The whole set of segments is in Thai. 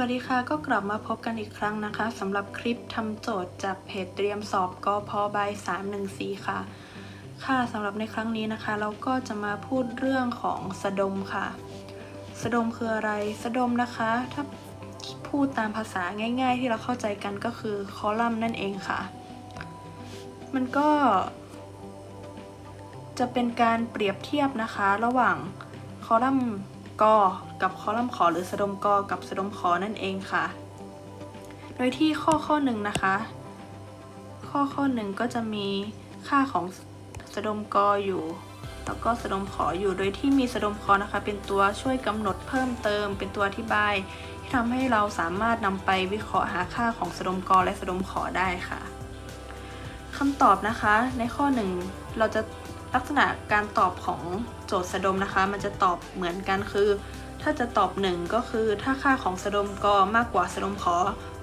วัสดีค่ะก็กลับมาพบกันอีกครั้งนะคะสำหรับคลิปทำโจทย์จากเพจเตรียมสอบกอพใบ314 ค่ะ ค่ะสำหรับในครั้งนี้นะคะ เราก็จะมาพูดเรื่องของสะดมค่ะ สะดมคืออะไรสะดมนะคะ ถ้าพูดตามภาษาง่าย ๆ ที่เราเข้าใจกันก็คือคอลัมน์นั่นเองค่ะ มันก็ จะเป็นการเปรียบเทียบนะคะ ระหว่างคอลัมน์ กอกับคอลัมน์ขอหรือสะดมกอกับสะดมขอนั่นเองค่ะ โดยที่ข้อข้อหนึ่งนะคะ ข้อข้อหนึ่งก็จะมีค่าของสะดมกออยู่ แล้วก็สะดมขออยู่โดยที่มีสะดมขอนะคะ เป็นตัวช่วยกำหนดเพิ่มเติม เป็นตัวอธิบาย ที่ทำให้เราสามารถนำไปวิเคราะห์หาค่าของสะดมกอและสะดมขอได้ค่ะคำตอบนะคะในข้อหนึ่งเราจะ ลักษณะการตอบของโจทย์สะดมนะคะ มันจะตอบเหมือนกันคือ ถ้าจะตอบ 1 ก็คือ ถ้าค่าของสะดมกมากกว่าสะดมขอ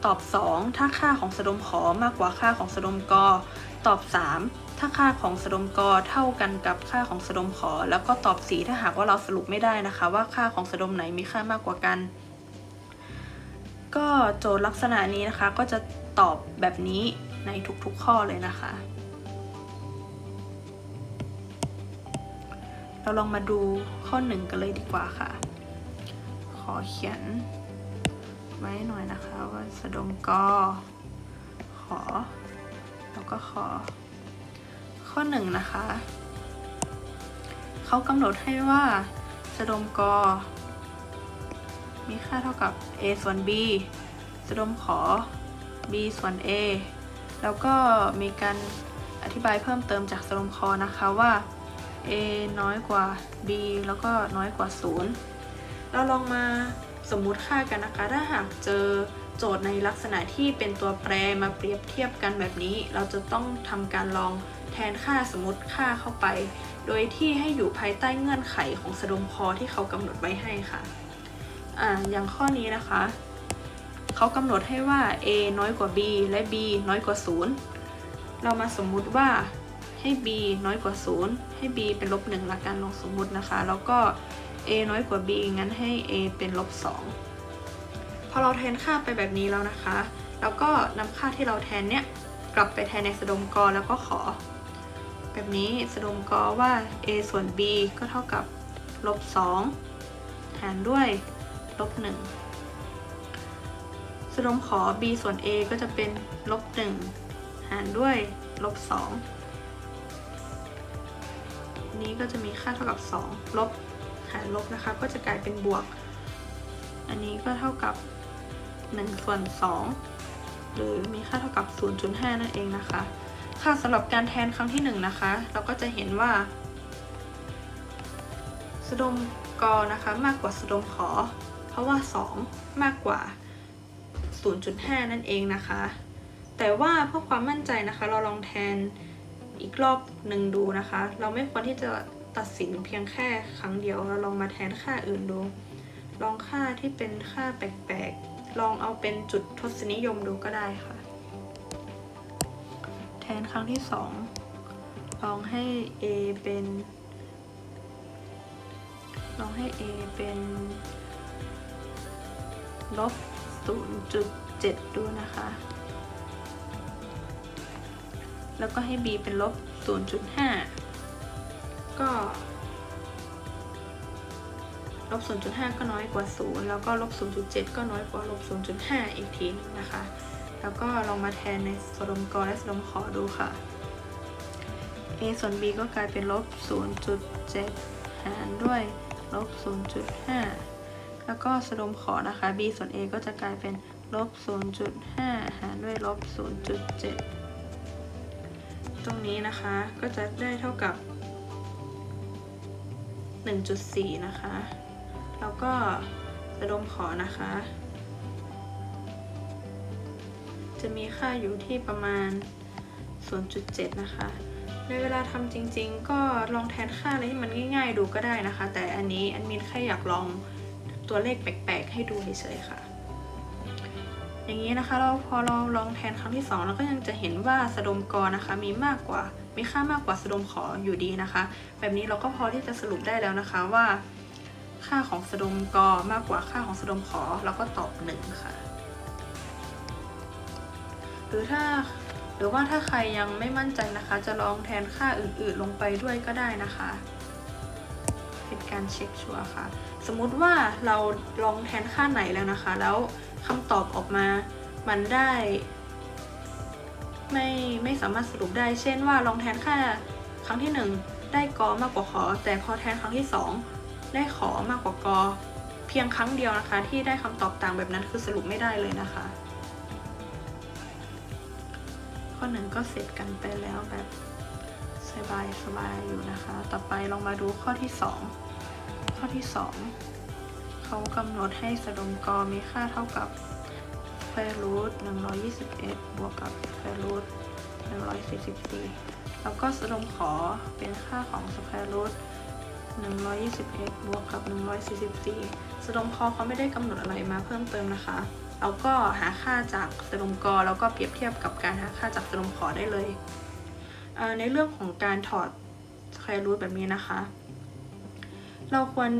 ตอบ 2 ถ้าค่าของสะดมขอมากกว่าค่าของสะดมกตอบ 3 ถ้าค่าของสะดมกเท่ากันกับค่าของสะดมขอ แล้วก็ตอบ 4 ถ้าหากว่าเราสรุปไม่ได้นะคะ ว่าค่าของสะดมไหนมีค่ามากกว่ากัน ก็โจทย์ลักษณะนี้นะคะก็จะตอบแบบนี้ในทุกๆข้อเลยนะคะ เราลองมาดูข้อหนึ่งกันเลยดีกว่าค่ะ ขอเขียนไว้หน่อยนะคะว่าสะดมกอขอ แล้วก็ขอ ข้อหนึ่งนะคะ เขากำหนดให้ว่าสะดมกอ มีค่าเท่ากับ a ส่วน b สะดมขอ b ส่วน a แล้วก็มีการอธิบายเพิ่มเติมจากสะดมคอนะคะว่า a น้อยกว่า b แล้วก็น้อยกว่า 0 เราลองมาสมมุติค่ากันนะคะ ถ้าหากเจอโจทย์ในลักษณะที่เป็นตัวแปรมาเปรียบเทียบกันแบบนี้ เราจะต้องทำการลองแทนค่าสมมติค่าเข้าไป โดยที่ให้อยู่ภายใต้เงื่อนไขของสะดมคอที่เขากำหนดไว้ให้ค่ะอ่าอย่างข้อนี้นะคะ เขากำหนดให้ว่า a น้อยกว่า b และ b น้อยกว่า 0 เรามาสมมุติว่า ให้ b น้อยกว่า 0 ให้ b เป็นลบ1ละกันลองสมมุตินะคะ แล้วก็ a น้อยกว่า b งั้นให้ a เป็นลบ2พอเราแทนค่าไปแบบนี้แล้วนะคะ แล้วก็นำค่าที่เราแทนเนี้ยกลับไปแทนในสะดมกอแล้วก็ขอ แบบนี้สะดมกอว่า a ส่วน b ก็เท่ากับลบ2หารด้วยลบ1สะดมขอ b ส่วน a ก็จะเป็นลบ1หารด้วยลบ2 นี้ก็จะมีค่าเท่ากับ 2 ลบหารลบนะคะ ก็จะกลายเป็นบวก อันนี้ก็เท่ากับ 1 ส่วน 2 หรือมีค่าเท่ากับ 0.5 นั่นเองนะคะ ค่ะสำหรับการแทนครั้งที่ 1 นะคะ เราก็จะเห็นว่าสะดมกนะคะมากกว่าสะดมขอ เพราะว่า 2 มากกว่า 0.5 นั่นเองนะคะ แต่ว่าเพื่อความมั่นใจนะคะ เราลองแทน อีกรอบหนึ่งดูนะคะ เราไม่ควรที่จะตัดสินเพียงแค่ครั้งเดียว เราลองมาแทนค่าอื่นดู ลองค่าที่เป็นค่าแปลกๆ ลองเอาเป็นจุดทศนิยมดูก็ได้ค่ะ แทนครั้งที่สองลองให้ a เป็น ลองให้ a เป็นลบ0.7ดูนะคะ แล้วก็ให้ b เป็นลบ 0.5 ก็ลบ 0.5 ก็น้อยกว่า 0 แล้วก็ลบ 0.7 ก็น้อยกว่าลบ 0.5 อีกทีนึงนะคะ แล้วก็ลองมาแทนในสมกรและสมขอดูค่ะ a ส่วน b ก็กลายเป็นลบ 0.7 หารด้วยลบ 0.5 แล้วก็สมขอนะคะ b ส่วน a ก็จะกลายเป็นลบ 0.5 หารด้วยลบ 0.7 ตรงนี้นะคะ ก็จะได้เท่ากับ 1.4 นะคะ แล้วก็สะดมขอนะคะ จะมีค่าอยู่ที่ประมาณ 0.7 นะคะ ในเวลาทำจริงๆ ก็ลองแทนค่าอะไรที่มันง่ายๆ ดูก็ได้นะคะ แต่อันนี้อันมินแค่อยากลองตัวเลขแปลกๆ ให้ดูเฉยๆค่ะ อย่างนี้นะคะเราพอเราลองแทนครั้งที่2เราก็ยังจะเห็นว่าสะดมกรนะคะมีมากกว่ามีค่ามากกว่าสะดมขออยู่ดีนะคะ แบบนี้เราก็พอที่จะสรุปได้แล้วนะคะว่า ค่าของสะดมกอมากกว่าค่าของสะดมขอแล้วก็ตอบหนึ่งค่ะ หรือถ้าหรือว่าถ้าใครยังไม่มั่นใจนะคะ จะลองแทนค่าอื่นๆ ลงไปด้วยก็ได้นะคะเป็นการเช็คชัวร์ค่ะ สมมุติว่าเราลองแทนค่าไหนแล้วนะคะ แล้ว คำตอบออกมา มันได้ ไม่ไม่สามารถสรุปได้ เช่นว่าลองแทนค่าครั้งที่หนึ่งได้กอมากกว่าขอ แต่พอแทนครั้งที่สองได้ขอมากกว่ากอ เพียงครั้งเดียวนะคะ ที่ได้คำตอบต่างแบบนั้นคือสรุปไม่ได้เลยนะคะ ข้อหนึ่งก็เสร็จกันไปแล้วแบบสบายสบายอยู่นะคะ ต่อไปลองมาดูข้อที่สองข้อที่สอง เขากำหนดให้สะดมกมีค่าเท่ากับ square root 121 บวกกับ square root 144 แล้วก็สะดมขอเป็นค่าของ square root 121 บวกกับ 144สะดมคอเขาไม่ได้กำหนดอะไรมาเพิ่มเติมนะคะเราก็หาค่าจากสะดมกอแล้วก็เปรียบเทียบกับการหาค่าจากสะดมขอได้เลย ในเรื่องของการถอด square root แบบนี้นะคะ เราควร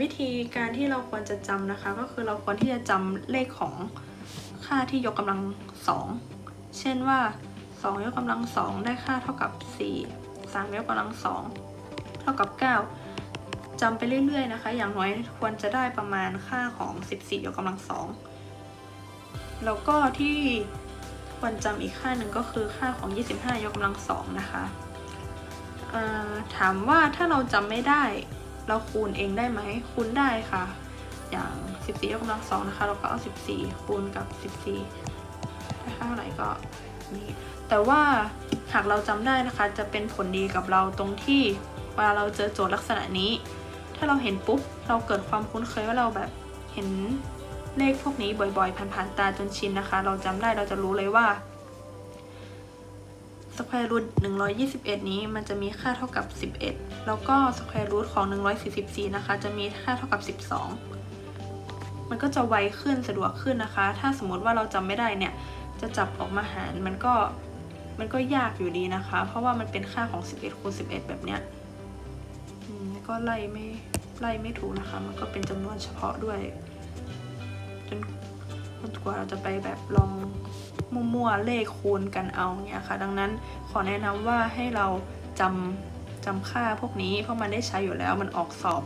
วิธีการที่เราควรจะจำนะคะ ก็คือเราควรที่จะจำเลขของค่าที่ยกกำลังสองเช่นว่า 2 ยกกำลังสองได้ค่าเท่ากับ 4 3 ยกกำลังสองเท่ากับ 9จำไปเรื่อยๆนะคะ อย่างน้อยควรจะได้ประมาณค่าของ 14 ยกกำลังสองแล้วก็ที่ควรจำอีกค่าหนึ่งก็คือค่าของ 25 ยกกำลังสองนะคะถามว่าถ้าเราจำไม่ได้ เราคูณเองได้ไหมคูณได้ค่ะ อย่าง 14ยกกำลังสองนะคะ เราก็เอา 14 คูณกับ 14ได้ค่าเท่าไหร่ก็นี่แต่ว่าหากเราจำได้นะคะ จะเป็นผลดีกับเราตรงที่เวลาเราเจอโจทย์ลักษณะนี้ ถ้าเราเห็นปุ๊บ เราเกิดความคุ้นเคยว่าเราแบบเห็นเลขพวกนี้บ่อยๆผ่านๆตาจนชินนะคะ เราจำได้เราจะรู้เลยว่า สแควร์รูท121 นี้มันจะมีค่าเท่ากับ 11 แล้วก็สแควร์รูทของ 144 นะคะ จะมีค่าเท่ากับ 12 มันก็จะไวขึ้นสะดวกขึ้นนะคะ ถ้าสมมติว่าเราจำไม่ได้เนี่ย จะจับออกมาหารมันก็มันก็ยากอยู่ดีนะคะ เพราะว่ามันเป็นค่าของ 11 คูณ 11 แบบเนี้ยอืมแล้วก็ไล่ไม่ไล่ไม่ถูกนะคะ มันก็เป็นจำนวนเฉพาะด้วย จน กว่าเราจะไปแบบลองมั่วๆเลขคูณกันเอาเนี่ยค่ะ ดังนั้นขอแนะนำว่าให้เราจำจำค่าพวกนี้เพราะมันได้ใช้อยู่แล้วมันออกสอบ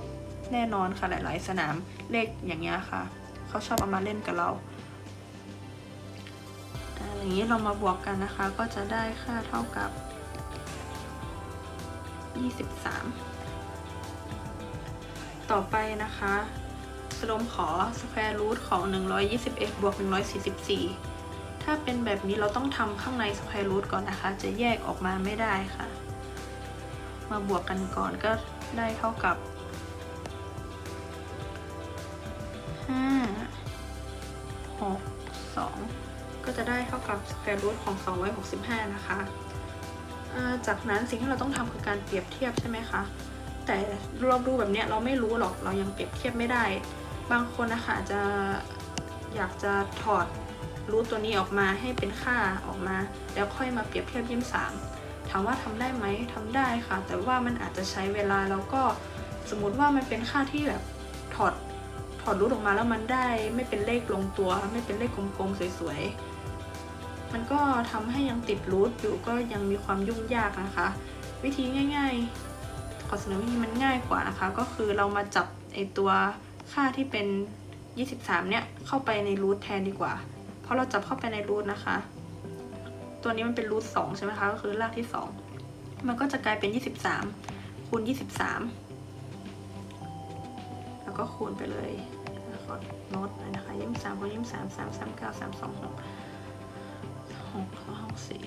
แน่นอนค่ะหลาย ๆ สนามเลขอย่างเงี้ยค่ะเขาชอบเอามาเล่นกับเราอ่าอย่างนี้เรามาบวกกันนะคะ ก็จะได้ค่าเท่ากับ 23 ต่อไปนะคะ สลมขอสแควร์รูทของ 121 บวก 144 ถ้าเป็นแบบนี้เราต้องทำข้างในสแควร์รูทก่อนนะคะ จะแยกออกมาไม่ได้ค่ะ มาบวกกันก่อนก็ได้เท่ากับ 5 6 2 ก็จะได้เท่ากับ square root ของ 265 นะคะ จากนั้นสิ่งที่เราต้องทำคือการเปรียบเทียบใช่ไหมคะแต่เราดูแบบเนี้ยเราไม่รู้หรอกเรายังเปรียบเทียบไม่ได้ บางคนนะคะจะอยากจะถอดรูทตัวนี้ออกมาให้เป็นค่าออกมา แล้วค่อยมาเปรียบเทียบยี่สามถามว่าทำได้ไหมทำได้ค่ะ แต่ว่ามันอาจจะใช้เวลาแล้วก็สมมติว่ามันเป็นค่าที่แบบถอดถอดรูทออกมาแล้วมันได้ไม่เป็นเลขลงตัว ไม่เป็นเลขกลมๆสวยๆ มันก็ทำให้ยังติดรูทอยู่ก็ยังมีความยุ่งยากนะคะ วิธีง่าย ๆ ขอเสนอวิธีมันง่ายกว่านะคะ ก็คือเรามาจับไอตัว ค่าที่เป็น 23 เนี่ย เข้าไปในรูทแทนดีกว่า เพราะเราจับเข้าไปในรูทนะคะ ตัวนี้มันเป็นรูท2ใช่ไหมคะก็คือรากที่ 2 มันก็จะกลายเป็น 23 คูณ 23 แล้วก็คูณไปเลยขอโน้ตหน่อยนะคะยี่สิบสามคูณยี่สิบสามสามสามเก้าสามสองหกหกหกสี่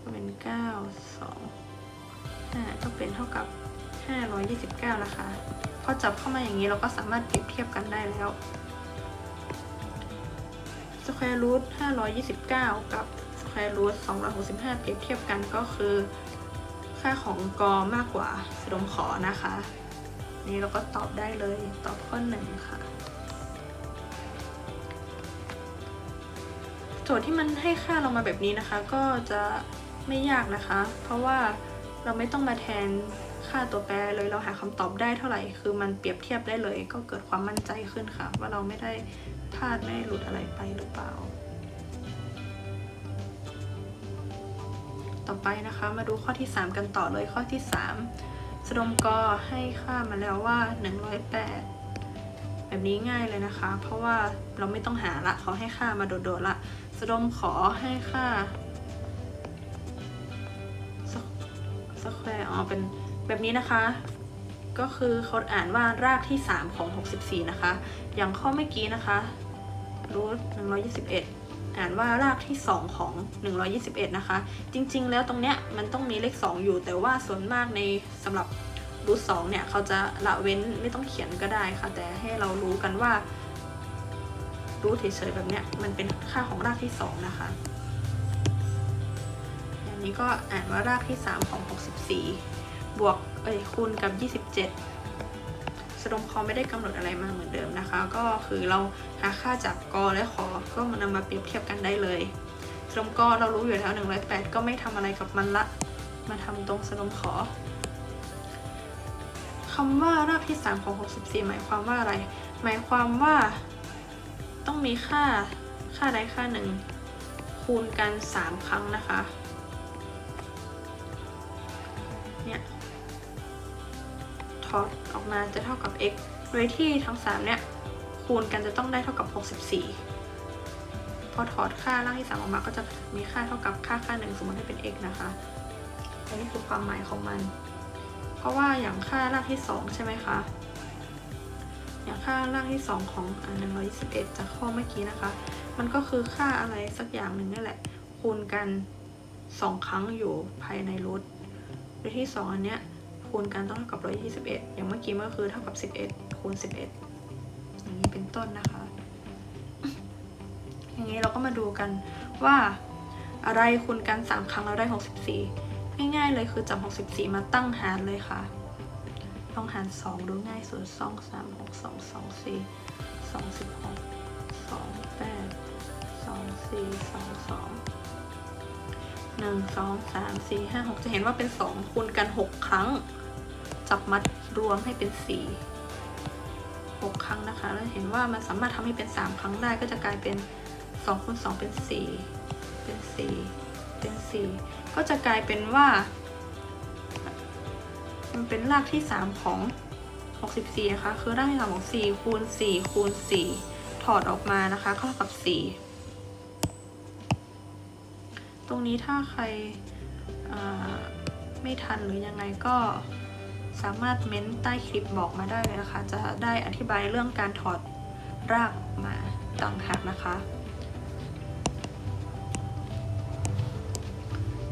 ก็เป็นเก้าสองห้าก็เป็นเท่ากับ ห้าร้อยยี่สิบเก้านะคะ พอจับเข้ามาอย่างนี้เราก็สามารถเปรียบเทียบกันได้แล้ว square root 529 กับ square root 265 เปรียบเทียบกันก็คือ ค่าของกอมากกว่าสดมขอนะคะ นี่เราก็ตอบได้เลยตอบข้อหนึ่งค่ะ โจทย์ที่มันให้ค่าเรามาแบบนี้นะคะ ก็จะไม่ยากนะคะ เพราะว่าเราไม่ต้องมาแทน ค่าตัวแปรเลยเราหาคำตอบได้เท่าไหร่ คือมันเปรียบเทียบได้เลย ก็เกิดความมั่นใจขึ้นค่ะ ว่าเราไม่ได้พลาดไม่ได้หลุดอะไรไปหรือเปล่า ต่อไปนะคะมาดูข้อที่ 3 กันต่อเลยข้อที่ 3สดมกให้ค่ามาแล้วว่า 108 แบบนี้ง่ายเลยนะคะ เพราะว่าเราไม่ต้องหาละเขาให้ค่ามาโดดๆละสดมขอให้ค่าสแควร์อ๋อเป็น แบบนี้นะคะ ก็คือเขาอ่านว่ารากที่ 3 ของ 64 นะคะ อย่างข้อเมื่อกี้นะคะรูท121 อ่านว่ารากที่ 2 ของ 121 นะคะ จริงๆ แล้วตรงเนี้ยมันต้องมีเลข 2 อยู่ แต่ว่าส่วนมากในสำหรับรูท2เนี่ยเขาจะละเว้นไม่ต้องเขียนก็ได้ค่ะ แต่ให้เรารู้กันว่า รูทเฉยๆแบบเนี้ยมันเป็นค่าของรากที่ 2 นะคะอย่างนี้ก็อ่านว่ารากที่ 3 ของ 64 บวกเอ้ยคูณกับ 27สดมคอไม่ได้กำหนดอะไรมาเหมือนเดิมนะคะ ก็คือเราหาค่าจากกอและขอก็มานำมาเปรียบเทียบกันได้เลยสดมกอเรารู้อยู่แล้ว 108 ก็ไม่ทำอะไรกับมันละ มาทำตรงสดมขอคำว่ารากที่ 3 ของ 64 หมายความว่าอะไร หมายความว่าต้องมีค่าค่าใดค่าหนึ่งคูณกัน 3 ครั้งนะคะ ถอดออกมาจะเท่ากับ x โดยที่ทั้ง 3 เนี่ย คูณกันจะต้องได้เท่ากับ 64 พอถอดค่ารากที่ 3 ออกมาก็จะมีค่าเท่ากับค่าค่าหนึ่งสมมติให้เป็น x นะคะอันนี้คือความหมายของมัน เพราะว่าอย่างค่ารากที่ 2 ใช่ไหมคะ อย่างค่ารากที่ 2 ของอัน121 จากข้อเมื่อกี้นะคะ มันก็คือค่าอะไรสักอย่างหนึ่งนี่แหละ คูณกัน 2 ครั้งอยู่ภายในรูทโดยที่ 2 อันเนี้ย คูณกันต้องเท่ากับ 121 อย่างเมื่อกี้มันก็คือเท่ากับ 11 คูณ 11 อย่างนี้เป็นต้นนะคะ อย่างนี้เราก็มาดูกันว่าอะไรคูณกัน 3 ครั้งแล้วได้ 64 ง่ายๆเลยคือจับ 64 มาตั้งหารเลยค่ะ ลองหาร 2 ดูง่ายสุด2 3 6 2 2 4 2 16 2 8 2 4 2 2หนึ่งสองสามสี่ห้าหกจะเห็นว่าเป็นสองคูณกันหกครั้ง จับมัดรวมให้เป็นสี่หกครั้งนะคะ แล้วเห็นว่ามันสามารถทำให้เป็นสามครั้งได้ก็จะกลายเป็นสองคูณสองเป็นสี่เป็นสี่เป็นสี่ก็จะกลายเป็นว่า มันเป็นรากที่สามของหกสิบสี่นะคะ คือรากที่สามของสี่คูณสี่คูณสี่ถอดออกมานะคะก็เท่ากับสี่ตรงนี้ถ้าใครไม่ทันหรือยังไงก็ สามารถเม้นใต้คลิปบอกมาได้เลยนะคะ จะได้อธิบายเรื่องการถอดรากมาต่างหากนะคะ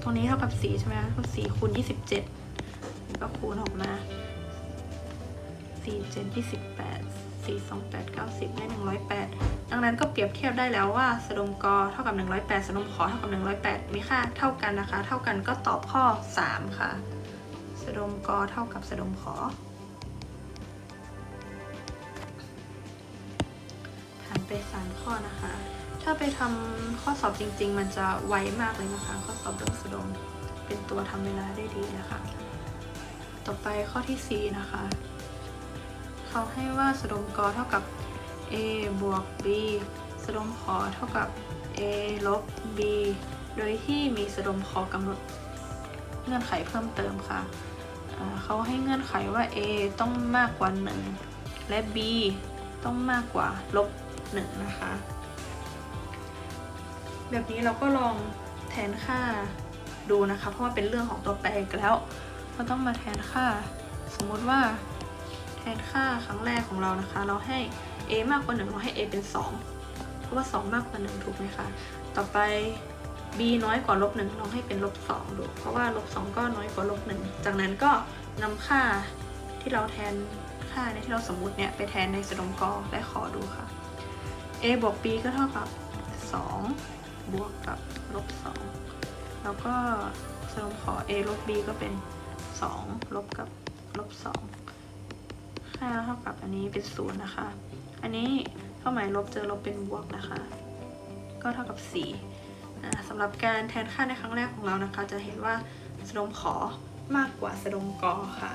ตรงนี้เท่ากับ 4 ใช่ไหมคะก็4คูณ27 ก็คูณออกมา4 7 28 4 2 8 90 ได้ 108 ดังนั้นก็เปรียบเทียบได้แล้วว่าสดมกเท่ากับ 108สดมขอเท่ากับ 108 มีค่าเท่ากันนะคะ เท่ากันก็ตอบข้อ 3 ค่ะ สดมกเท่ากับสดมขอผ่านไป3ข้อนะคะ ถ้าไปทำข้อสอบจริง ๆ มันจะไวมากเลยนะคะ ข้อสอบเรื่องสดมเป็นตัวทำเวลาได้ดีนะคะ ต่อไปข้อที่ 4 นะคะ เขาให้ว่าสดมกเท่ากับ a บวก b สดมขอเท่ากับ a ลบ b โดยที่มีสดมขอกำหนดเงื่อนไขเพิ่มเติมค่ะ เขาให้เงื่อนไขว่า a ต้องมากกว่า 1 และ b ต้องมากกว่าลบ1นะคะ แบบนี้เราก็ลองแทนค่าดูนะคะ เพราะว่าเป็นเรื่องของตัวแปรอีกแล้ว เราต้องมาแทนค่า สมมุติว่าแทนค่าครั้งแรกของเรานะคะ เราให้ a มากกว่า 1 เราให้ a เป็น 2 เพราะว่า 2 มากกว่า 1 ถูกไหมคะ ต่อไป b น้อยกว่าลบ1เราให้เป็นลบ2ดู เพราะว่าลบ2ก็น้อยกว่าลบ1จากนั้นก็นำค่าที่เราแทนค่าในที่เราสมมุติเนี่ยไปแทนในสดมกและขอดูค่ะ a บวก b ก็เท่ากับ 2 บวกกับลบ2แล้วก็สดมขอ a ลบ b ก็เป็น 2 ลบกับลบ2ค่าเท่ากับอันนี้เป็นศูนย์นะคะ อันนี้เครื่องหมายลบเจอลบเป็นบวกนะคะ ก็เท่ากับ4อ่ สำหรับการแทนค่าในครั้งแรกของเรานะคะ จะเห็นว่าสดมขอมากกว่าสดมกอค่ะ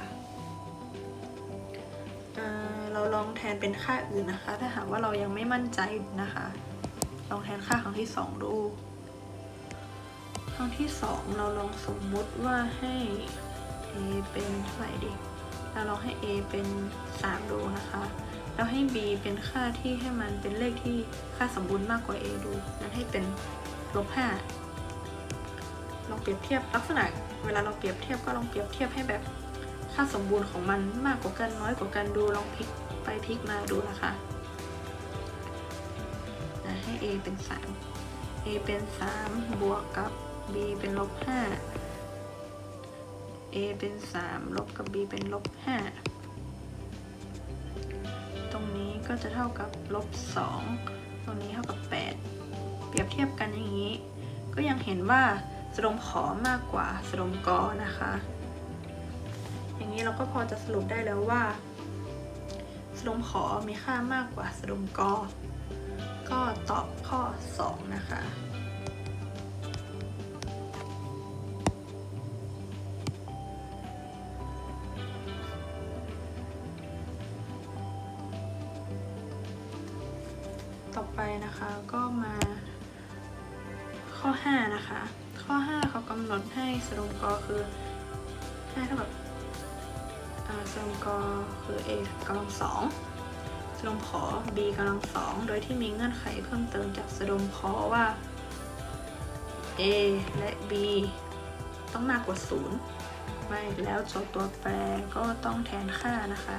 เราลองแทนเป็นค่าอื่นนะคะ ถ้าหากว่าเรายังไม่มั่นใจนะคะ ลองแทนค่าครั้งที่สองดู ครั้งที่สองเราลองสมมุติว่าให้ a เป็นเท่าไหร่ดีเราลองให้ a เป็น 3 ดูนะคะแล้วให้ b เป็นค่าที่ให้มันเป็นเลขที่ค่าสมบูรณ์มากกว่า a ดู นั้นให้เป็น ลบ5ลองเปรียบเทียบลักษณะเวลาเราเปรียบเทียบก็ลองเปรียบเทียบให้แบบค่าสมบูรณ์ของมันมากกว่ากันน้อยกว่ากันดูลองพลิกไปพลิกมาดูนะคะนะให้ a เป็น 3 a เป็น 3 บวกกับ b เป็นลบ5 a เป็น 3 ลบกับ b เป็นลบ5ตรงนี้ก็จะเท่ากับลบ2ตรงนี้เท่ากับ8 เปรียบเทียบกันอย่างนี้ ก็ยังเห็นว่าสดมขอมากกว่าสดมกอนะคะ อย่างนี้เราก็พอจะสรุปได้แล้วว่าสดมขอมีค่ามากกว่าสดมกอก็ตอบข้อ 2 นะคะ 5เท่ากับอ่าสรุปกอคือ a กำลังสองสรุปขอ b กำลังสองโดยที่มีเงื่อนไขเพิ่มเติมจากสรุปขอว่า a และ b ต้องมากกว่า0ไม่แล้วเจ้าตัวแปรก็ต้องแทนค่านะคะ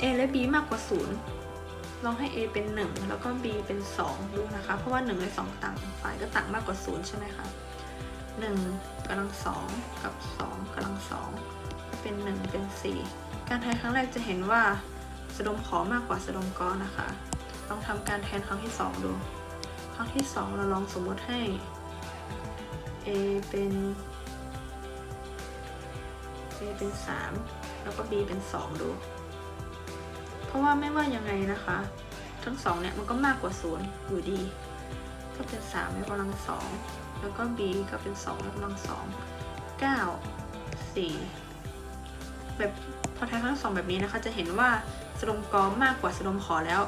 a และ b มากกว่า 0 ลองให้ a เป็น 1 แล้วก็ b เป็น 2 ดูนะคะ เพราะว่า 1 และ 2 ต่างฝ่ายก็ต่างมากกว่า 0 ใช่ไหมคะ 1กำลัง2กับ2กำลัง2ก็เป็น1เป็น4การแทนครั้งแรกจะเห็นว่าสดมขอมากกว่าสดมกอนะคะ ลองทำการแทนครั้งที่2ดู ครั้งที่2เราลองสมมติให้ a เป็น a เป็น 3 แล้วก็ b เป็น 2 ดู เพราะว่าไม่ว่ายังไงนะคะ ทั้งสองเนี่ยมันก็มากกว่าศูนย์อยู่ดี ก็เป็น3ยกกำลังสอง แล้วก็ b ก็เป็น2ยกกำลังสองเก้าสี่แบบพอแทนทั้งสองแบบนี้นะคะ จะเห็นว่าสดมกอมากกว่าสดมขอแล้ว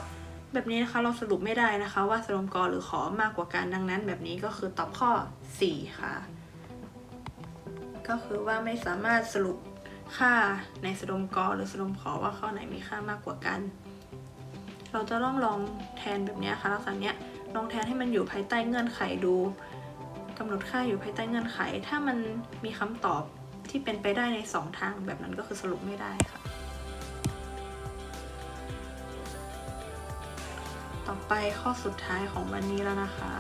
แบบนี้นะคะเราสรุปไม่ได้นะคะว่าสดมกอหรือขอมากกว่ากันดังนั้น แบบนี้ก็คือตอบข้อ 4 ค่ะ ก็คือว่าไม่สามารถสรุปค่าในสดมกอหรือสดมขอว่าข้อไหนมีค่ามากกว่ากัน เราจะต้องลองแทนแบบนี้ค่ะลักษณะเนี้ยลองแทนให้มันอยู่ภายใต้เงื่อนไขดู กำหนดค่าอยู่ภายใต้เงื่อนไข ถ้ามันมีคำตอบที่เป็นไปได้ในสองทางแบบนั้นก็คือสรุปไม่ได้ค่ะ ต่อไปข้อสุดท้ายของวันนี้แล้วนะคะ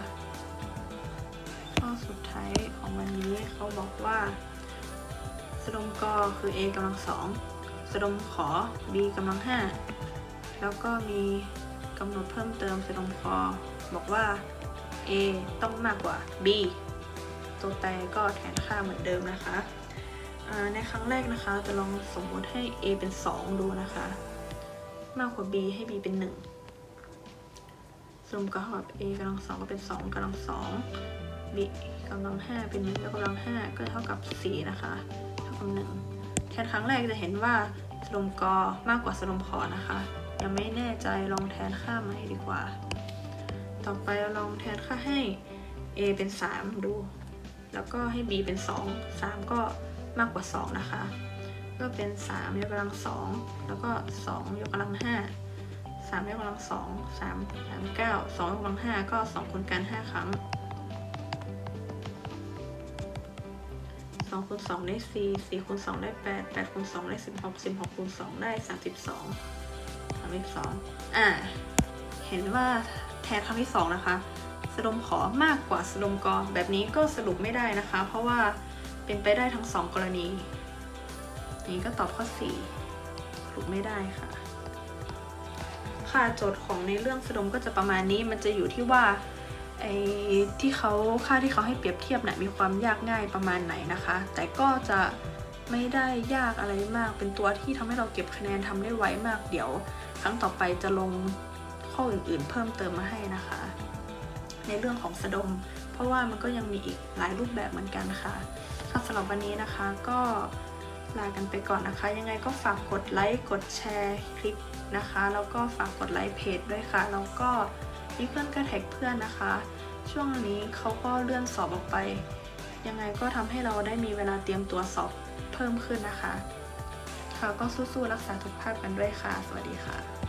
ข้อสุดท้ายของวันนี้เขาบอกว่าสดมกอคือ a กำลังสองสดมขอ b กำลังห้าแล้วก็มีกำหนดเพิ่มเติมสดมคอบอกว่า a ต้องมากกว่า b ตัวแปรก็แทนค่าเหมือนเดิมนะคะในครั้งแรกนะคะจะลองสมมติให้ a เป็น 2 ดูนะคะ มากกว่า b ให้ b เป็น 1สมก็เท่ากับ a กำลังสองก็เป็น 2กำลังสอง b กำลัง5เป็น1ยกกำลัง5ก็เท่ากับ 4 นะคะ เท่ากับ1แทนครั้งแรกจะเห็นว่าสลมกอมากกว่าสลมขอนะคะยังไม่แน่ใจลองแทนค่าใหม่ดีกว่า ต่อไปเราลองแทนค่าให้ a เป็น 3 ดู แล้วก็ให้ b เป็น 2 3 ก็มากกว่า 2 นะคะ ก็เป็น 3 ยกกำลัง 2 แล้วก็ 2 ยกกำลัง 5 3 ยกกำลัง 2 3 3 9 2 ยกกำลัง 5 ก็ 2คูณกัน 5 ครั้ง2คูณ2ได้ 4 4คูณ2ได้ 8 8คูณ2ได้ 16 16คูณ2ได้ 32 32 อ่า เห็นว่าแทนครั้งที่ 2 นะคะ สดมขอมากกว่าสดมกอแบบนี้ก็สรุปไม่ได้นะคะ เพราะว่าเป็นไปได้ทั้ง2กรณีนี้ก็ตอบข้อ 4 สรุปไม่ได้ค่ะ ค่าโจทย์ของในเรื่องสดมก็จะประมาณนี้มันจะอยู่ที่ว่าไอ้ที่เขาค่าที่เขาให้เปรียบเทียบเนี่ยมีความยากง่ายประมาณไหนนะคะ แต่ก็จะไม่ได้ยากอะไรมาก เป็นตัวที่ทำให้เราเก็บคะแนนทำได้ไวมาก เดี๋ยว ครั้งต่อไปจะลงข้ออื่นๆ เพิ่มเติมมาให้นะคะ ในเรื่องของสะดม เพราะว่ามันก็ยังมีอีกหลายรูปแบบเหมือนกันค่ะสำหรับวันนี้นะคะก็ลากันไปก่อนนะคะ ยังไงก็ฝากกดไลค์กดแชร์คลิปนะคะแล้วก็ฝากกดไลค์เพจด้วยค่ะแล้วก็มีเพื่อนก็แท็กเพื่อนนะคะ ช่วงนี้เขาก็เลื่อนสอบออกไป ยังไงก็ทำให้เราได้มีเวลาเตรียมตัวสอบเพิ่มขึ้นนะคะค่ะก็สู้ๆรักษาสุขภาพกันด้วยค่ะ สวัสดีค่ะ